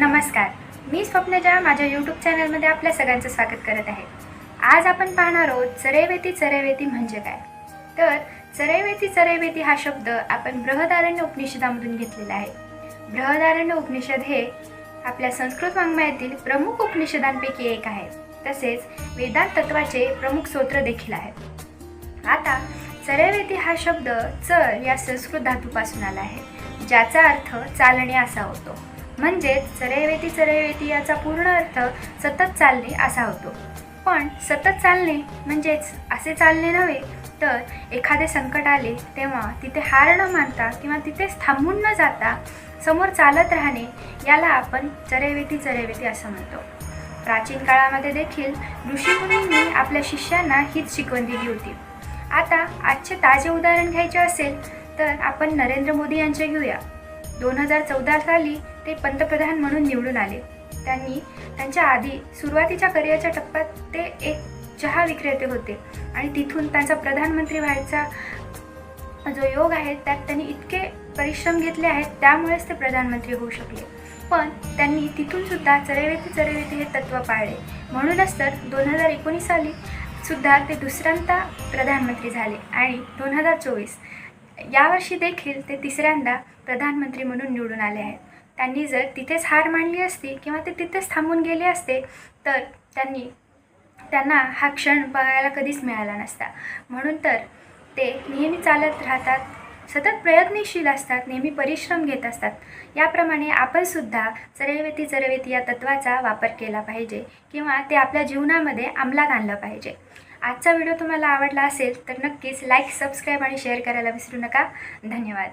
नमस्कार. मी स्वप्नजा माझ्या यूट्यूब चॅनलमध्ये आपल्या सगळ्यांचं स्वागत करत आहे. आज आपण पाहणार आहोत चरैवेती चरैवेती म्हणजे काय? तर चरैवेती चरैवेती हा शब्द आपण बृहदारण्य उपनिषदामधून घेतलेला आहे. बृहदारण्य उपनिषद हे आपल्या संस्कृत वाङ्मयातील प्रमुख उपनिषदांपैकी एक आहे. तसेच वेदांत तत्वाचे प्रमुख स्तोत्र देखील आहे. आता चरैवेती हा शब्द चर या संस्कृत धातूपासून आला आहे ज्याचा अर्थ चालणे असा होतो. म्हणजेच चरैवेती चरैवेती याचा पूर्ण अर्थ सतत चालणे असा होतो. पण सतत चालणे म्हणजेच असे चालणे नव्हे तर एखादे संकट आले तेव्हा तिथे हार न मानता किंवा तिथेच थांबून न जाता समोर चालत राहणे याला आपण चरैवेती चरैवेती असं म्हणतो. प्राचीन काळामध्ये देखील ऋषीमुनींनी आपल्या शिष्यांना हीच शिकवण दिली होती. आता आजचे ताजे उदाहरण घ्यायचे असेल तर आपण नरेंद्र मोदी यांचे घेऊया. दोन हजार चौदा साली ते पंतप्रधान म्हणून निवडून आले. त्यांनी त्यांच्या आधी सुरुवातीच्या करिअरच्या टप्प्यात ते एक चहा विक्रेते होते आणि तिथून त्यांचा प्रधानमंत्री व्हायचा जो योग आहे त्यात त्यांनी इतके परिश्रम घेतले आहेत त्यामुळेच ते प्रधानमंत्री होऊ शकले. पण त्यांनी तिथून सुद्धा चरेवेती चरेवेती हे तत्त्व पाळले. म्हणूनच तर दोन हजार एकोणीस साली सुद्धा ते दुसऱ्यांदा प्रधानमंत्री झाले आणि दोन हजार चोवीस यावर्षी देखील ते तिसऱ्यांदा प्रधानमंत्री म्हणून निवडून आले आहेत. त्यांनी जर तिथेच हार मांडली असती किंवा ते तिथेच थांबून गेले असते तर त्यांनी त्यांना हा क्षण बघायला कधीच मिळाला नसता. म्हणून तर ते नेहमी चालत राहतात सतत प्रयत्नशील असतात नेहमी परिश्रम घेत असतात. याप्रमाणे आपणसुद्धा चरवेती चरैवेती या तत्वाचा वापर केला पाहिजे किंवा ते आपल्या जीवनामध्ये अंमलात आणलं पाहिजे. आजचा व्हिडिओ तुम्हाला आवडला असेल तर नक्कीच लाईक सबस्क्राईब आणि शेअर करायला विसरू नका. धन्यवाद.